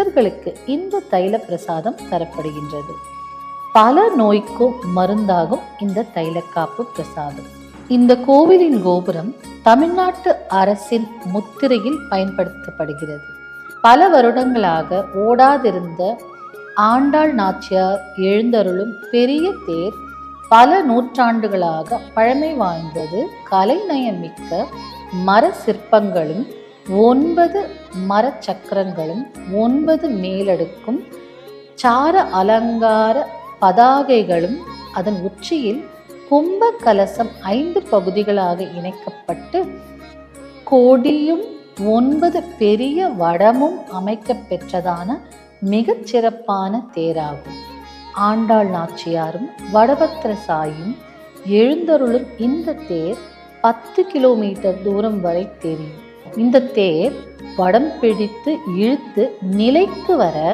பக்தர்களுக்கு இந்த தைல பிரசாதம் தரப்படுகின்றது. பல நோய்க்கும் மருந்தாகும் இந்த தைலக்காப்பு பிரசாதம். இந்த கோவிலின் கோபுரம் தமிழ்நாட்டு அரசின் முத்திரையில் பயன்படுத்தப்படுகிறது. பல வருடங்களாக ஓடாதிருந்த ஆண்டாள் நாச்சியார் எழுந்தருளும் பெரிய தேர் பல நூற்றாண்டுகளாக பழமை வாய்ந்தது கலைநயமிக்க மர சிற்பங்களும் ஒன்பது மரச்சக்கரங்களும் ஒன்பது மேலடுக்கும் சார அலங்கார பதாகைகளும் அதன் உச்சியில் கும்ப கலசம் ஐந்து பகுதிகளாக இணைக்கப்பட்டு கொடியும் ஒன்பது பெரிய வடமும் அமைக்கப் பெற்றதான மிகச் சிறப்பான தேராகும். ஆண்டாள் நாச்சியாரும் வடபத்திர சாயும் எழுந்தருளும் இந்த தேர் பத்து கிலோமீட்டர் தூரம் வரை தெரியும். இந்த தேர் படம் பிடித்து இழுத்து நிலைக்கு வர